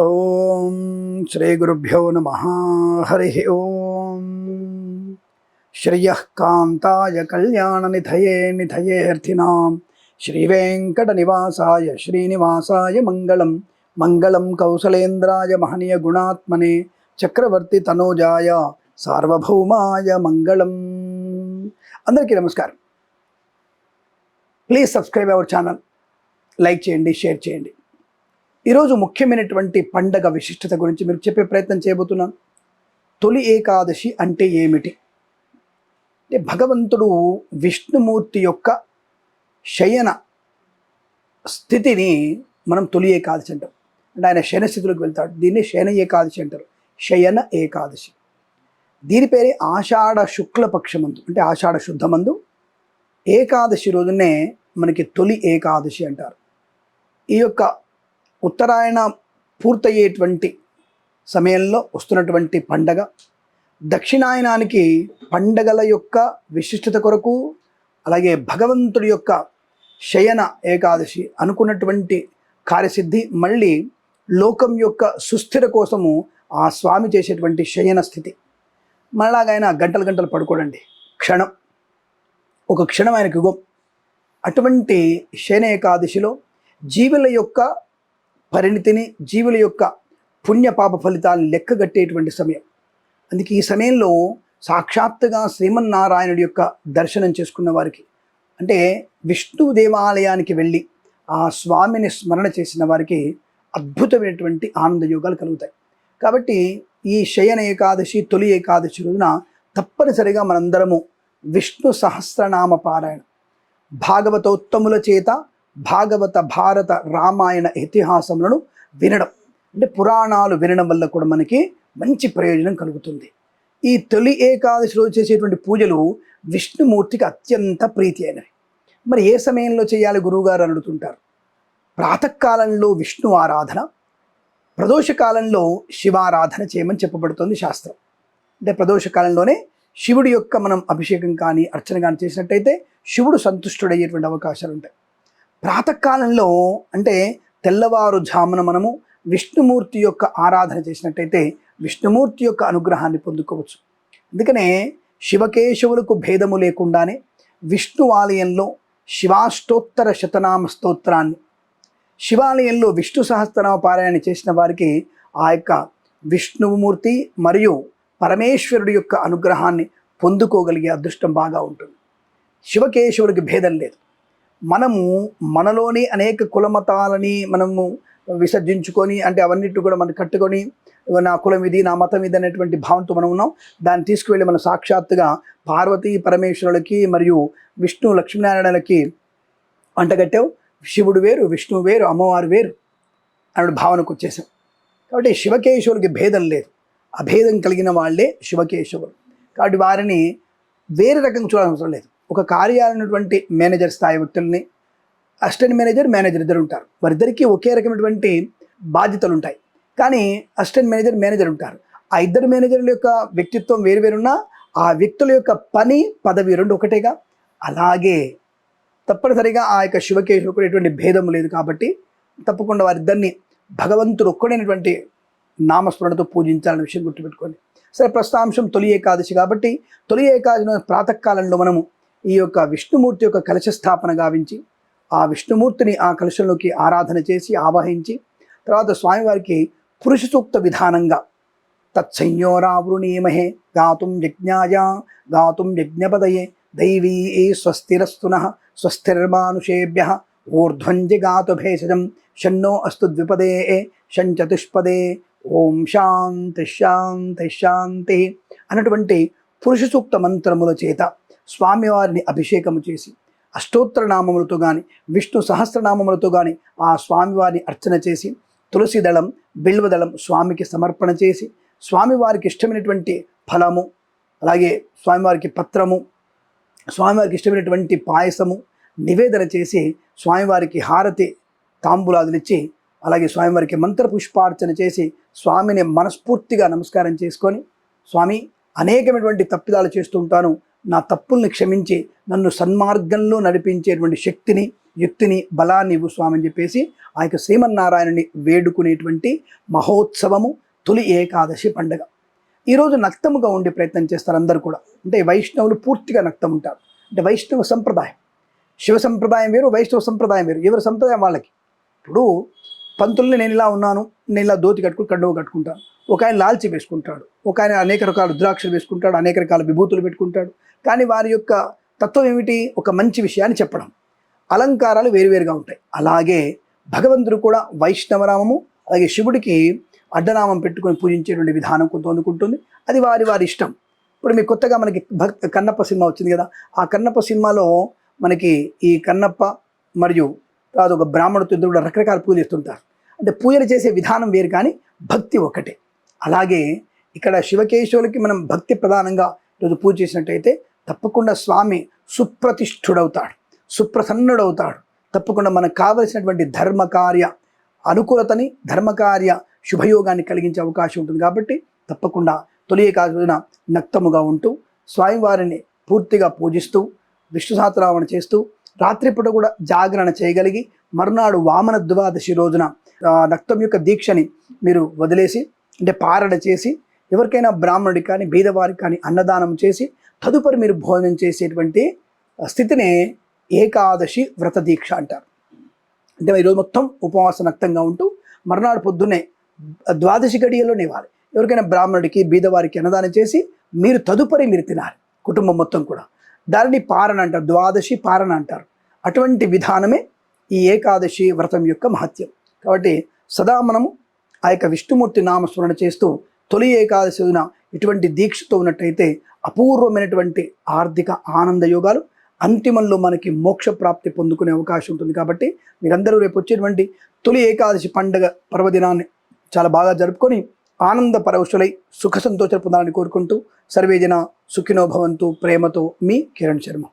ఓం శ్రీ గురుభ్యో నమ. హరి ఓం. శ్రియకాంతాయ కళ్యాణనిధయే నిధయేర్థినాం శ్రీవేంకట నివాసాయ శ్రీనివాసాయ మంగళం. మంగళం కౌసలేంద్రాయ మహనీయ గుణాత్మనే చక్రవర్తి తనోజాయ సార్వభౌమాయ మంగళం. అందరికీ నమస్కారం. Please subscribe our channel. Like చేయండి షేర్ చేయండి. ఈరోజు ముఖ్యమైనటువంటి పండగ విశిష్టత గురించి మీరు చెప్పే ప్రయత్నం చేయబోతున్నాను. తొలి ఏకాదశి అంటే ఏమిటి? అంటే భగవంతుడు విష్ణుమూర్తి యొక్క శయన స్థితిని మనం తొలి ఏకాదశి అంటాం. అంటే ఆయన శయన స్థితిలోకి వెళ్తాడు. దీన్ని శయన ఏకాదశి అంటారు. శయన ఏకాదశి. దీని పేరే ఆషాఢ శుక్లపక్షమందు. అంటే ఆషాఢ శుద్ధమందు ఏకాదశి రోజునే మనకి తొలి ఏకాదశి అంటారు. ఈ యొక్క ఉత్తరాయణ పూర్తయ్యేటువంటి సమయంలో వస్తున్నటువంటి పండగ. దక్షిణాయనానికి పండగల యొక్క విశిష్టత కొరకు అలాగే భగవంతుడి యొక్క శయన ఏకాదశి అనుకున్నటువంటి కార్యసిద్ధి మళ్ళీ లోకం యొక్క సుస్థిర కోసము ఆ స్వామి చేసేటువంటి శయన స్థితి. మళ్ళాగైనా గంటలు గంటలు పడుకోడండి. క్షణం. ఒక క్షణం ఆయనకు యుగం అటువంటి శయన ఏకాదశిలో జీవుల యొక్క పరిణితిని జీవుల యొక్క పుణ్యపాప ఫలితాలను లెక్కగట్టేటువంటి సమయం. అందుకే ఈ సమయంలో సాక్షాత్తుగా శ్రీమన్నారాయణుడి యొక్క దర్శనం చేసుకున్న వారికి అంటే విష్ణు దేవాలయానికి వెళ్ళి ఆ స్వామిని స్మరణ చేసిన వారికి అద్భుతమైనటువంటి ఆనంద యోగాలు కలుగుతాయి. కాబట్టి ఈ శయన ఏకాదశి తొలి ఏకాదశి రోజున తప్పనిసరిగా మనందరము విష్ణు సహస్రనామ పారాయణ. భాగవతోత్తముల చేత భాగవత భారత రామాయణ ఇతిహాసములను వినడం. అంటే పురాణాలు వినడం వల్ల కూడా మనకి మంచి ప్రయోజనం కలుగుతుంది. ఈ తొలి ఏకాదశిలో చేసేటువంటి పూజలు విష్ణుమూర్తికి అత్యంత ప్రీతి అయినవి మరి ఏ సమయంలో చేయాలి గురువుగారు అని అడుగుతుంటారు? ప్రాతకాలంలో విష్ణు ఆరాధన ప్రదోషకాలంలో శివారాధన చేయమని చెప్పబడుతుంది శాస్త్రం. అంటే ప్రదోషకాలంలోనే శివుడి యొక్క మనం అభిషేకం కానీ అర్చన కానీ చేసినట్టయితే శివుడు సంతుష్టుడయ్యేటువంటి అవకాశాలు ఉంటాయి ప్రాతకాలంలో అంటే తెల్లవారుజామున మనము విష్ణుమూర్తి యొక్క ఆరాధన చేసినట్టయితే విష్ణుమూర్తి యొక్క అనుగ్రహాన్ని పొందుకోవచ్చు. అందుకనే శివకేశవులకు భేదము లేకుండానే విష్ణు ఆలయంలో శివాష్టోత్తర శతనామ స్తోత్రాన్ని శివాలయంలో విష్ణు సహస్రనామ పారాయణ చేసిన వారికి ఆ యొక్క విష్ణుమూర్తి మరియు పరమేశ్వరుడి యొక్క అనుగ్రహాన్ని పొందుకోగలిగే అదృష్టం బాగా ఉంటుంది. శివకేశవుడికి భేదం లేదు. మనము మనలోని అనేక కులమతాలని మనము విసర్జించుకొని అంటే అవన్నిటి కూడా మనం కట్టుకొని నా కులం ఇది నా మతం ఇది అనేటువంటి భావంతో మనం ఉన్నాం. దాన్ని తీసుకువెళ్ళి మనం సాక్షాత్తుగా పార్వతీ పరమేశ్వరులకి మరియు విష్ణు లక్ష్మీనారాయణలకి అంటగట్టావు శివుడు వేరు విష్ణువు వేరు అమ్మవారు వేరు అనే భావనకు వచ్చేసాం కాబట్టి శివకేశవులకి భేదం లేదు. అభేదం కలిగిన వాళ్ళే శివకేశవులు. కాబట్టి వారిని వేరే రకంగా చూడాల్సిన లేదు. ఒక కార్యాలైనటువంటి మేనేజర్ స్థాయి వ్యక్తుల్ని అసిస్టెంట్ మేనేజర్ మేనేజర్ ఇద్దరు ఉంటారు. వారిద్దరికీ ఒకే రకమైనటువంటి బాధ్యతలు ఉంటాయి కానీ అసిస్టెంట్ మేనేజర్ మేనేజర్ ఉంటారు. ఆ ఇద్దరు మేనేజర్ల యొక్క వ్యక్తిత్వం వేరువేరున్నా ఆ వ్యక్తుల యొక్క పని పదవి రెండు ఒకటేగా. అలాగే తప్పనిసరిగా ఆ యొక్క శివకేశవుడు ఎటువంటి భేదం లేదు కాబట్టి తప్పకుండా వారిద్దరిని భగవంతుడు ఒక్కడైనటువంటి నామస్మరణతో పూజించాలనే విషయం గుర్తుపెట్టుకోండి. సరే ప్రస్తుతాంశం తొలి ఏకాదశి కాబట్టి తొలి ఏకాదశి ప్రాతకాలంలో మనము ఈ యొక్క విష్ణుమూర్తి యొక్క కలశ స్థాపన గావించి ఆ విష్ణుమూర్తిని ఆ కలశంలోకి ఆరాధన చేసి ఆవహించి తర్వాత స్వామివారికి పురుష సూక్త విధానంగా తత్సంయోరావృణీమహే గాతుం యజ్ఞాయ గాతుం యజ్ఞపదయే దైవీ స్వస్థిరస్తున స్వస్థిర్మానుషేభ్య ఊర్ధ్వంజి గాతు భేషజం షన్నో అస్తు ద్విపదే షంచతుష్పదే. ఓం శాంతి శాంతి శాంతి అన్నటువంటి పురుష సూక్త మంత్రముల చేత స్వామివారిని అభిషేకము చేసి అష్టోత్తర నామములతో కానీ విష్ణు సహస్రనామములతో కానీ ఆ స్వామివారిని అర్చన చేసి తులసి దళం బిల్వదళం స్వామికి సమర్పణ చేసి స్వామివారికి ఇష్టమైనటువంటి ఫలము అలాగే స్వామివారికి పత్రము స్వామివారికి ఇష్టమైనటువంటి పాయసము నివేదన చేసి స్వామివారికి హారతి తాంబూలాదులు ఇచ్చి అలాగే స్వామివారికి మంత్ర పుష్పార్చన చేసి స్వామిని మనస్ఫూర్తిగా నమస్కారం చేసుకొని స్వామి అనేకమైనటువంటి తప్పిదాలు చేస్తూ ఉంటాను నా తప్పుల్ని క్షమించి నన్ను సన్మార్గంలో నడిపించేటువంటి శక్తిని యుక్తిని బలాన్ని ఇవ్వు స్వామి అని చెప్పేసి ఆ యొక్క శ్రీమన్నారాయణుని వేడుకునేటువంటి మహోత్సవము తొలి ఏకాదశి పండగ. ఈరోజు నక్తముగా ఉండే ప్రయత్నం చేస్తారు అందరూ కూడా. అంటే వైష్ణవులు పూర్తిగా నక్తం ఉంటారు. అంటే వైష్ణవ సంప్రదాయం. శివ సంప్రదాయం వేరు వైష్ణవ సంప్రదాయం వేరు. ఎవరి సంప్రదాయం వాళ్ళకి? ఇప్పుడు పంతుల్ని నేను ఇలా ఉన్నాను నేను ఇలా దోతి కట్టుకుని కండువ కట్టుకుంటాను ఒక ఆయన లాల్చి వేసుకుంటాడు. ఒక ఆయన అనేక రకాల రుద్రాక్షలు వేసుకుంటాడు అనేక రకాల విభూతులు పెట్టుకుంటాడు. కానీ వారి యొక్క తత్వం ఏమిటి? ఒక మంచి విషయాన్ని చెప్పడం. అలంకారాలు వేరువేరుగా ఉంటాయి. అలాగే భగవంతుడు కూడా వైష్ణవనామము అలాగే శివుడికి అడ్డనామం పెట్టుకొని పూజించేటువంటి విధానం కొంత అందుకుంటుంది అది వారి వారి ఇష్టం. ఇప్పుడు మీకు కొత్తగా మనకి భక్త కన్నప్ప సినిమా వచ్చింది కదా ఆ కన్నప్ప సినిమాలో మనకి ఈ కన్నప్ప మరియు తర్వాత ఒక బ్రాహ్మణుడు ఇద్దరు కూడా రకరకాల పూజలు చేస్తుంటారు అంటే పూజలు చేసే విధానం వేరు కానీ భక్తి ఒకటే. అలాగే ఇక్కడ శివకేశవులకి మనం భక్తి ప్రధానంగా ఈరోజు పూజ చేసినట్టయితే తప్పకుండా స్వామి సుప్రతిష్ఠుడవుతాడు సుప్రసన్నుడవుతాడు. తప్పకుండా మనకు కావలసినటువంటి ధర్మకార్య అనుకూలతని ధర్మకార్య శుభయోగాన్ని కలిగించే అవకాశం ఉంటుంది కాబట్టి తప్పకుండా తొలి ఏకాదశిన నక్తముగా ఉంటూ స్వామివారిని పూర్తిగా పూజిస్తూ విష్ణు సహస్రనామం చేస్తూ రాత్రిపూట కూడా జాగరణ చేయగలిగి మరునాడు వామన ద్వాదశి రోజున రక్తం నక్తం యొక్క దీక్షని మీరు వదిలేసి అంటే పారడ చేసి ఎవరికైనా బ్రాహ్మణుడికి కానీ బీదవారికి కానీ అన్నదానం చేసి తదుపరి మీరు భోజనం చేసేటువంటి స్థితినే ఏకాదశి వ్రత దీక్ష అంటారు. అంటే ఈరోజు మొత్తం ఉపవాస నక్తంగా ఉంటూ మర్నాడు పొద్దున్నే ద్వాదశి గడియల్లోనే ఇవ్వాలి ఎవరికైనా బ్రాహ్మణుడికి బీదవారికి అన్నదానం చేసి మీరు తదుపరి మీరు తినాలి కుటుంబం మొత్తం కూడా. దానిని పారణ అంటారు ద్వాదశి పారణ అంటారు. అటువంటి విధానమే ఈ ఏకాదశి వ్రతం యొక్క మహత్యం. కాబట్టి సదా మనము ఆ యొక్క విష్ణుమూర్తి నామస్మరణ చేస్తూ తొలి ఏకాదశి రోజున ఇటువంటి దీక్షతో ఉన్నట్టయితే అపూర్వమైనటువంటి ఆర్థిక ఆనంద యోగాలు అంతిమంలో మనకి మోక్ష ప్రాప్తి పొందుకునే అవకాశం ఉంటుంది కాబట్టి మీరందరూ రేపు వచ్చేటువంటి తొలి ఏకాదశి పండగ పర్వదినాన్ని చాలా బాగా జరుపుకొని ఆనంద పరవశులై సుఖ సంతోషాలు పొందాలని కోరుకుంటూ సర్వేజన సుఖినో భవంతు ప్రేమతో మీ కిరణ్ శర్మ.